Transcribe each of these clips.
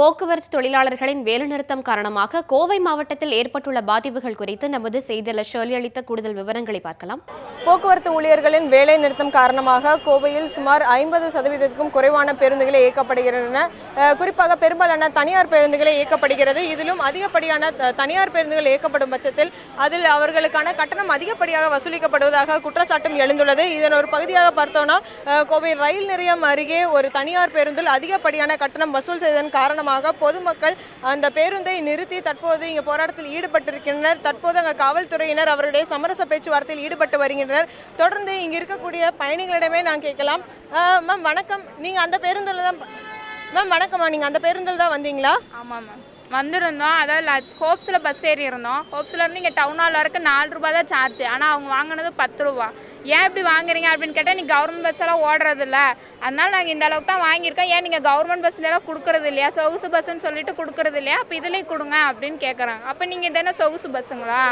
போக்குவரத்து தொழிலாளர்களின் வேலைநிறுத்தம் காரணமாக கோவை மாவட்டத்தில் ஏற்பட்டுள்ள பாதிப்புகள் குறித்து நமது செய்தியாளர் ஷர்லி அளித்த கூடுதல் விவரங்களை பார்க்கலாம். போக்குவரத்து ஊழியர்களின் வேலை நிறுத்தம் காரணமாக கோவையில் சுமார் ஐம்பது சதவீதத்துக்கும் குறைவான பேருந்துகளை இயக்கப்படுகின்றன. குறிப்பாக பெரும்பாலான தனியார் பேருந்துகளை இயக்கப்படுகிறது. இதிலும் அதிகப்படியான தனியார் பேருந்துகள் இயக்கப்படும் பட்சத்தில் அதில் அவர்களுக்கான கட்டணம் அதிகப்படியாக வசூலிக்கப்படுவதாக குற்றச்சாட்டும் எழுந்துள்ளது. இதன் ஒரு பகுதியாக பார்த்தோம்னா கோவை ரயில் நிலையம் அருகே ஒரு தனியார் பேருந்தில் அதிகப்படியான கட்டணம் வசூல் செய்ததன் காரணமாக பொதுமக்கள் அந்த பேருந்தை நிறுத்தி தற்போது இங்கே போராட்டத்தில் ஈடுபட்டிருக்கின்றனர். தற்போது அங்கே காவல்துறையினர் அவருடைய சமரச பேச்சுவார்த்தையில் ஈடுபட்டு வருகின்றனர். தொடர்ந்து இங்கே இருக்கக்கூடிய பயணிகளிடமே நான் கேட்கலாம். மேம் வணக்கம். நீங்கள் அந்த பேருந்தில் தான் மேம் வணக்கம்மா. நீங்கள் அந்த பேருந்தில் தான் வந்தீங்களா? ஆமாம் மேம் வந்திருந்தோம். அதாவது ஹோப்ஸில் பஸ் ஏறி இருந்தோம் ஹோப்ஸில் இருந்து இங்கே டவுன் ஹால் வரைக்கும் நாலு ரூபா தான் சார்ஜ் ஆனால் அவங்க வாங்கினது பத்து ரூபா. ஏன் இப்படி வாங்குறீங்க அப்படின்னு கேட்டால் நீ கவர்மெண்ட் பஸ் எல்லாம் ஓடுறது இல்லை அதனால நாங்கள் இந்த அளவுக்கு தான் வாங்கியிருக்கோம். ஏன் நீங்கள் கவர்மெண்ட் பஸ்லலாம் கொடுக்குறது இல்லையா? சொகுசு பஸ்ஸுன்னு சொல்லிட்டு கொடுக்குறது இல்லையா? அப்போ இதுலேயும் கொடுங்க அப்படின்னு கேட்குறாங்க அப்போ நீங்கள் தானே சொகுசு பஸ்ஸுங்களா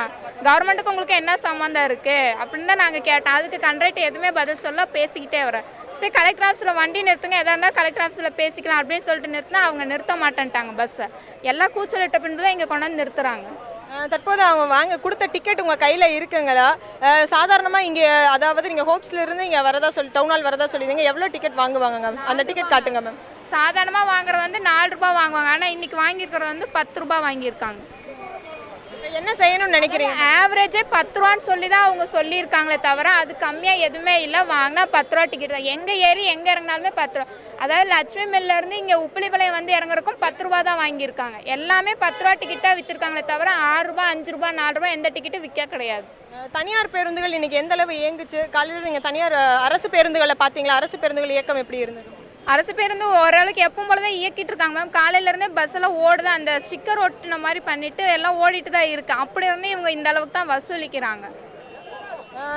கவர்மெண்ட்டுக்கு உங்களுக்கு என்ன சம்மந்தம் இருக்குது அப்படின்னு தான் நாங்கள் கேட்டோம். அதுக்கு கண்ட்ரேட் எதுவுமே பதில் சொல்ல பேசிக்கிட்டே வரேன் சரி கலெக்டர் ஆஃபீஸில் வண்டி நிறுத்துங்க. எதாக இருந்தாலும் கலெக்டர் ஆஃபீஸில் பேசிக்கலாம் அப்படின்னு சொல்லிட்டு நிறுத்தினா அவங்க நிறுத்த மாட்டேன்ட்டாங்க பஸ்ஸை எல்லாம் கூச்சலிட்ட பின்பு தான் இங்கே கொண்டாந்து நிறுத்துறாங்க. தற்போது அவங்க வாங்க கொடுத்த டிக்கெட் உங்க கையில இருக்குங்களா? அஹ் சாதாரணமா இங்க அதாவது நீங்க ஹோப்ஸ்ல இருந்து இங்க வரதா சொல்லி டவுன் ஹால் வரதா சொல்லிருந்தீங்க. எவ்வளவு டிக்கெட் வாங்குவாங்க மேம் அந்த டிக்கெட் காட்டுங்க மேம் சாதாரணமாக வாங்குறது வந்து நாலு ரூபாய் வாங்குவாங்க. ஆனால் இன்னைக்கு வாங்கியிருக்கிறது வந்து பத்து ரூபாய் வாங்கியிருக்காங்க. என்ன செய்யணும்னு நினைக்கிறீங்க? ஆவரேஜே பத்து ரூபான்னு சொல்லி தான் அவங்க சொல்லியிருக்காங்களே தவிர அது கம்மியாக எதுவுமே இல்லை. வாங்கினா பத்து ரூபா டிக்கெட் தான். எங்கே ஏறி எங்கே இறங்கினாலுமே பத்து ரூபா. அதாவது லட்சுமி மில்ல இருந்து இங்கே உப்பிலிப்பாளையம் வந்து இறங்குறக்கும் பத்து ரூபா தான் வாங்கியிருக்காங்க. எல்லாமே பத்து ரூபா டிக்கெட்டாக விற்றுருக்காங்களே தவிர ஆறு ரூபாய் அஞ்சு ரூபாய் நாலு ரூபாய் எந்த டிக்கெட்டும் விற்க கிடையாது. தனியார் பேருந்துகள் இன்னைக்கு எந்த அளவு இயங்குச்சு? காலையில் நீங்க தனியார் அரசு பேருந்துகளை பாத்தீங்களா? அரசு பேருந்துகள் இயக்கம் எப்படி இருந்தது? அரசு பேருந்து ஓரளவுக்கு எப்பவும் போல தான் இயக்கிட்டு இருக்காங்க மேம் காலையில இருந்தே பஸ் எல்லாம் ஓடுது. அந்த ஸ்டிக்கர் ஒட்டின மாதிரி பண்ணிட்டு எல்லாம் ஓடிட்டு தான் இருக்கு. அப்படி இருந்து இவங்க இந்த அளவுக்கு தான் வசூலிக்கிறாங்க.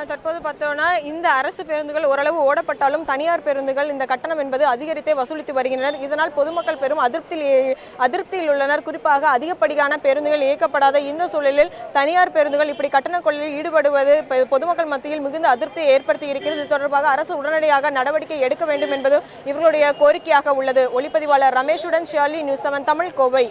தற்போது பார்த்தோம்னா இந்த அரசு பேருந்துகள் ஓரளவு ஓடப்பட்டாலும் தனியார் பேருந்துகள் இந்த கட்டணம் என்பது அதிகரித்தே வசூலித்து வருகின்றனர். இதனால் பொதுமக்கள் பெரும் அதிருப்தியில் அதிருப்தியில் உள்ளனர். குறிப்பாக அதிகப்படியான பேருந்துகள் இயக்கப்படாத இந்த சூழலில் தனியார் பேருந்துகள் இப்படி கட்டண கொள்ளையில் ஈடுபடுவது பொதுமக்கள் மத்தியில் மிகுந்த அதிருப்தியை ஏற்படுத்தி இருக்கிறது. இது தொடர்பாக அரசு உடனடியாக நடவடிக்கை எடுக்க வேண்டும் என்பது இவர்களுடைய கோரிக்கையாக உள்ளது. ஒளிப்பதிவாளர் ரமேஷுடன் ஷியாலி நியூஸ் செவன் தமிழ் கோவை.